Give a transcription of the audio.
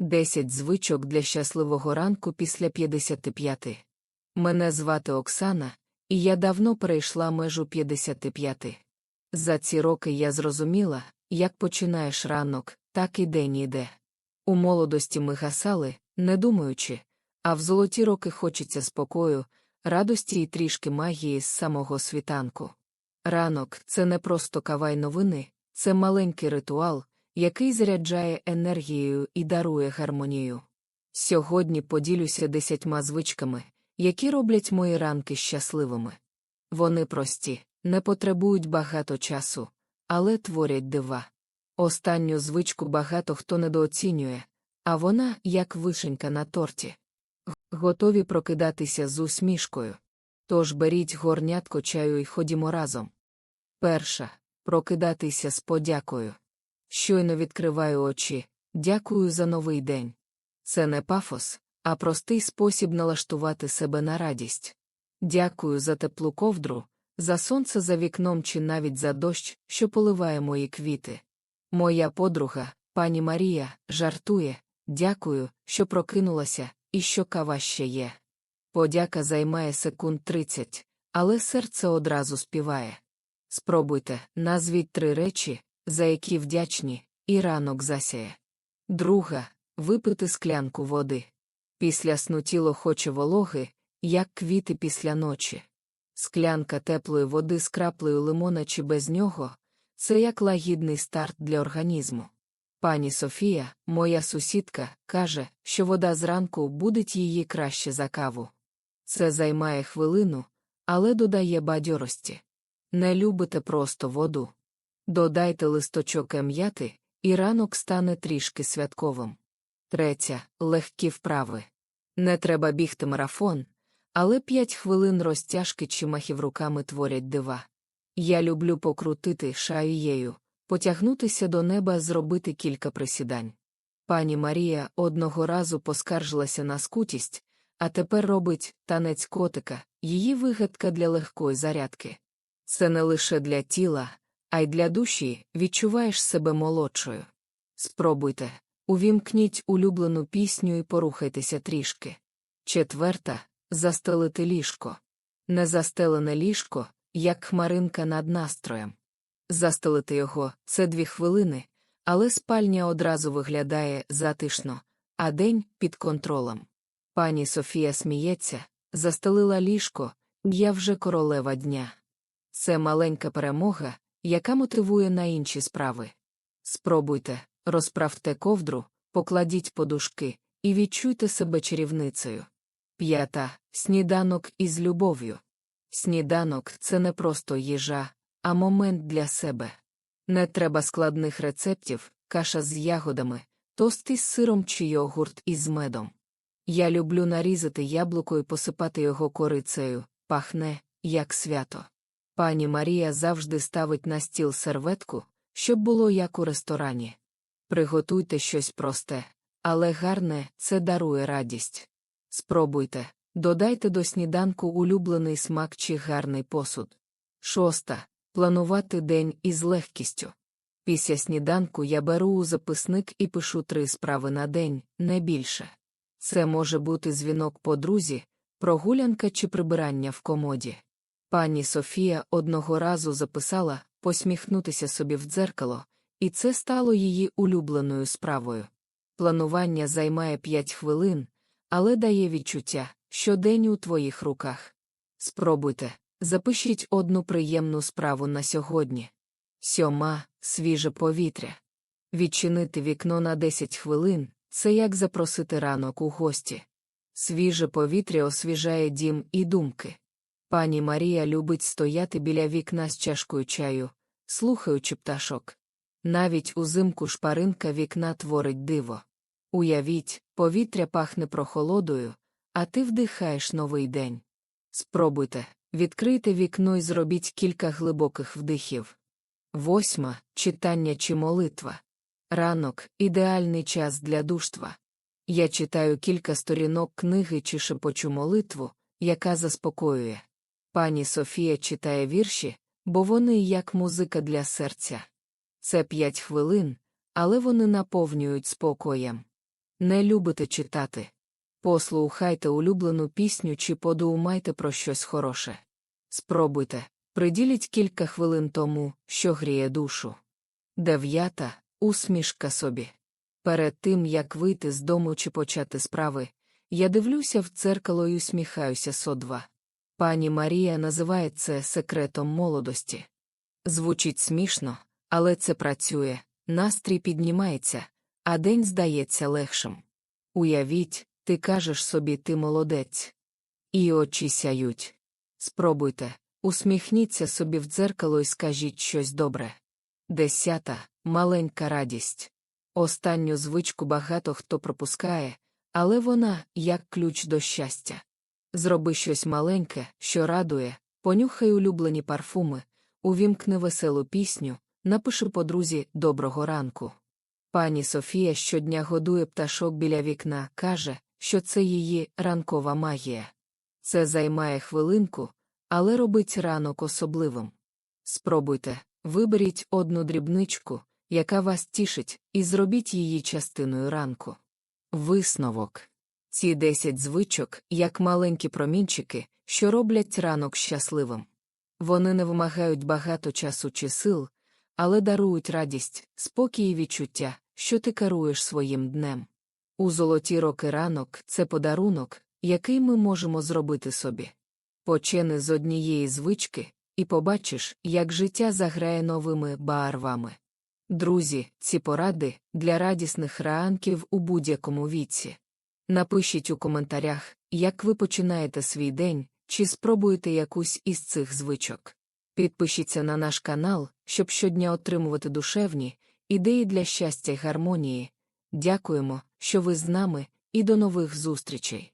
10 звичок для щасливого ранку після 55. Мене звати Оксана, і я давно перейшла межу 55. За ці роки я зрозуміла, як починаєш ранок, так і день іде. У молодості ми гасали, не думаючи, а в золоті роки хочеться спокою, радості і трішки магії з самого світанку. Ранок це не просто кавай новини, це маленький ритуал, який заряджає енергією і дарує гармонію. Сьогодні поділюся десятьма звичками, які роблять мої ранки щасливими. Вони прості, не потребують багато часу, але творять дива. Останню звичку багато хто недооцінює, а вона як вишенька на торті. Готові прокидатися з усмішкою. Тож беріть горнятко чаю і ходімо разом. Перша прокидатися з подякою. Щойно відкриваю очі, дякую за новий день. Це не пафос, а простий спосіб налаштувати себе на радість. Дякую за теплу ковдру, за сонце за вікном чи навіть за дощ, що поливає мої квіти. Моя подруга, пані Марія, жартує дякую, що прокинулася, і що кава ще є. Подяка займає секунд 30, але серце одразу співає. Спробуйте, назвіть три речі, за які вдячні, і ранок засяє. Друга випити склянку води. Після сну тіло хоче вологи, як квіти після ночі. Склянка теплої води з краплею лимона чи без нього це як лагідний старт для організму. Пані Софія, моя сусідка, каже, що вода зранку будить її краще за каву. Це займає хвилину, але додає бадьорості. Не любите просто воду. Додайте листочок ем'яти, і ранок стане трішки святковим. Третя легкі вправи. Не треба бігти марафон, але п'ять хвилин розтяжки чи махів руками творять дива. Я люблю покрутити шаєю, потягнутися до неба, зробити кілька присідань. Пані Марія одного разу поскаржилася на скутість, а тепер робить танець котика, її вигадка для легкої зарядки. Це не лише для тіла, а й для душі відчуваєш себе молодшою. Спробуйте, увімкніть улюблену пісню і порухайтеся трішки. Четверта застелити ліжко. Незастелене ліжко, як хмаринка над настроєм. Застелити його це дві хвилини, але спальня одразу виглядає затишно, а день під контролем. Пані Софія сміється, застелила ліжко, я вже королева дня. Це маленька перемога, яка мотивує на інші справи. Спробуйте, розправте ковдру, покладіть подушки і відчуйте себе чарівницею. П'ята сніданок із любов'ю. Сніданок це не просто їжа, а момент для себе. Не треба складних рецептів, каша з ягодами, тост із сиром чи йогурт із медом. Я люблю нарізати яблуко і посипати його корицею, пахне, як свято. Пані Марія завжди ставить на стіл серветку, щоб було як у ресторані. Приготуйте щось просте, але гарне це дарує радість. Спробуйте, додайте до сніданку улюблений смак чи гарний посуд. Шоста. Планувати день із легкістю. Після сніданку я беру у записник і пишу три справи на день, не більше. Це може бути дзвінок подрузі, прогулянка чи прибирання в комоді. Пані Софія одного разу записала посміхнутися собі в дзеркало, і це стало її улюбленою справою. Планування займає п'ять хвилин, але дає відчуття, що день у твоїх руках. Спробуйте, запишіть одну приємну справу на сьогодні. Сьома свіже повітря. Відчинити вікно на 10 хвилин це як запросити ранок у гості. Свіже повітря освіжає дім і думки. Пані Марія любить стояти біля вікна з чашкою чаю, слухаючи пташок. Навіть узимку шпаринка вікна творить диво. Уявіть, повітря пахне прохолодою, а ти вдихаєш новий день. Спробуйте, відкрийте вікно і зробіть кілька глибоких вдихів. Восьма читання чи молитва. Ранок ідеальний час для душтва. Я читаю кілька сторінок книги чи шепочу молитву, яка заспокоює. Пані Софія читає вірші, бо вони як музика для серця. Це п'ять хвилин, але вони наповнюють спокоєм. не любите читати. Послухайте улюблену пісню чи подумайте про щось хороше. Спробуйте, приділіть кілька хвилин тому, що гріє душу. Дев'ята усмішка собі. Перед тим, як вийти з дому чи почати справи, я дивлюся в дзеркало і усміхаюся со два. Пані Марія називає це секретом молодості. Звучить смішно, але це працює, настрій піднімається, а день здається легшим. Уявіть, ти кажеш собі ти молодець. І очі сяють. Спробуйте, усміхніться собі в дзеркало і скажіть щось добре. Десята маленька радість. Останню звичку багато хто пропускає, але вона як ключ до щастя. Зроби щось маленьке, що радує, понюхай улюблені парфуми, увімкни веселу пісню, напиши подрузі доброго ранку. Пані Софія щодня годує пташок біля вікна, каже, що це її ранкова магія. Це займає хвилинку, але робить ранок особливим. Спробуйте, виберіть одну дрібничку, яка вас тішить, і зробіть її частиною ранку. Висновок ці десять звичок, як маленькі промінчики, що роблять ранок щасливим. Вони не вимагають багато часу чи сил, але дарують радість, спокій і відчуття, що ти керуєш своїм днем. У золоті роки ранок це подарунок, який ми можемо зробити собі. Почини з однієї звички, і побачиш, як життя заграє новими барвами. Друзі, ці поради для радісних ранків у будь-якому віці. Напишіть у коментарях, як ви починаєте свій день, чи спробуєте якусь із цих звичок. Підпишіться на наш канал, щоб щодня отримувати душевні ідеї для щастя й гармонії. Дякуємо, що ви з нами, і до нових зустрічей!